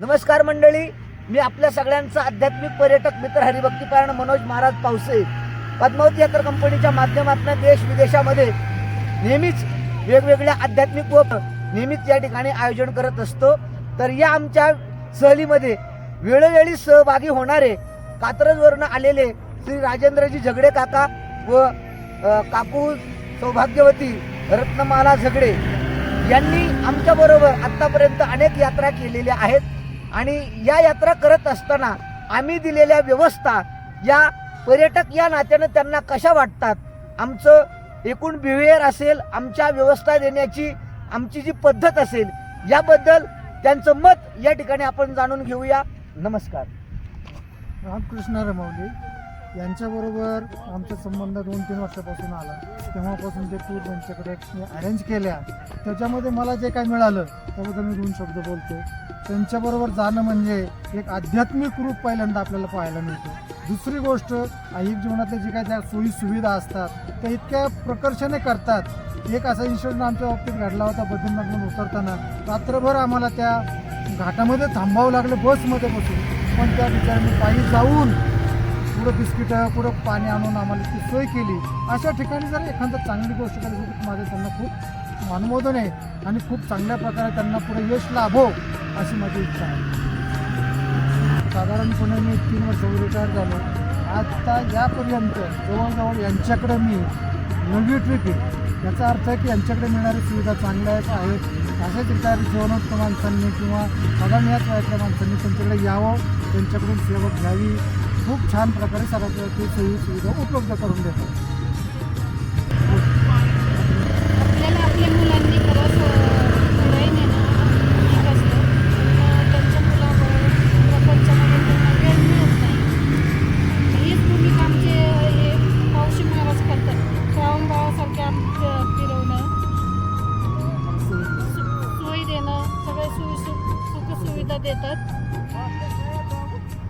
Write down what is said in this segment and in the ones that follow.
नमस्कार मंडळी मी आपल्या सगळ्यांचा आध्यात्मिक पर्यटक मित्र हरिभक्तीपारायण मनोज महाराज पावसे पद्मावती यात्रा कंपनीच्या माध्यमातून देश विदेशामध्ये नेहमीच वेगवेगळ्या आध्यात्मिक व नेहमीच या ठिकाणी आयोजन करत असतो. तर या आमच्या सहलीमध्ये वेळोवेळी सहभागी होणारे कात्रजवरून आलेले श्री राजेंद्रजी झगडे काका व काकू सौभाग्यवती रत्नमाला झगडे यांनी आमच्याबरोबर आत्तापर्यंत अनेक यात्रा केलेल्या आहेत. आणि या यात्रा करत असताना आम्ही दिलेल्या व्यवस्था या पर्यटक या नात्यानं त्यांना कशा वाटतात? आमचं एकूण बिहेवियर असेल आमच्या व्यवस्था देण्याची आमची जी पद्धत असेल याबद्दल त्यांचं मत या ठिकाणी आपण जाणून घेऊया. नमस्कार. रामकृष्ण रमावली यांच्याबरोबर आमचा संबंध दोन तीन वर्षापासून आला. तेव्हापासून जे टूर त्यांच्याकडे मी अरेंज केल्या. त्याच्यामध्ये मला जे काय मिळालं त्याबद्दल मी दोन शब्द बोलतो. त्यांच्याबरोबर जाणं म्हणजे एक आध्यात्मिक रूप पहिल्यांदा आपल्याला पाहायला मिळतो. दुसरी गोष्ट आयुक जीवनातल्या जे काही त्या सोयी सुविधा असतात त्या इतक्या प्रकर्षाने करतात. एक असा इन्सिडेंट आमच्या बाबतीत घडला होता बद्रीनाथमधून उतरताना. रात्रभर आम्हाला त्या घाटामध्ये थांबावं लागलं बसमध्ये बसून. पण त्या ठिकाणी पायी जाऊन पुढं बिस्किटं पुढं पाणी आणून आम्हाला ती सोय केली. अशा ठिकाणी जर एखादं चांगली गोष्ट करायची माझ्या माझं त्यांना खूप अनुमोदन आहे आणि खूप चांगल्या प्रकारे त्यांना पुढे यश लाभो अशी माझी इच्छा आहे. साधारणपणे मी तीन वर्ष रिटायर झालो. आता यापर्यंत जवळजवळ यांच्याकडे मी नवी ट्रिप आहे. याचा अर्थ आहे की यांच्याकडे मिळणारी सुविधा चांगल्या आहेत असेच रिटायर जीवनोक्त माणसांनी किंवा साधारण याच वयातल्या माणसांनी त्यांच्याकडे यावं त्यांच्याकडून सेवा घ्यावी. खूप छान प्रकारे सगळ्या ते सोयी सुविधा उपलब्ध करून देतात. देतात.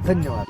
धन्यवाद.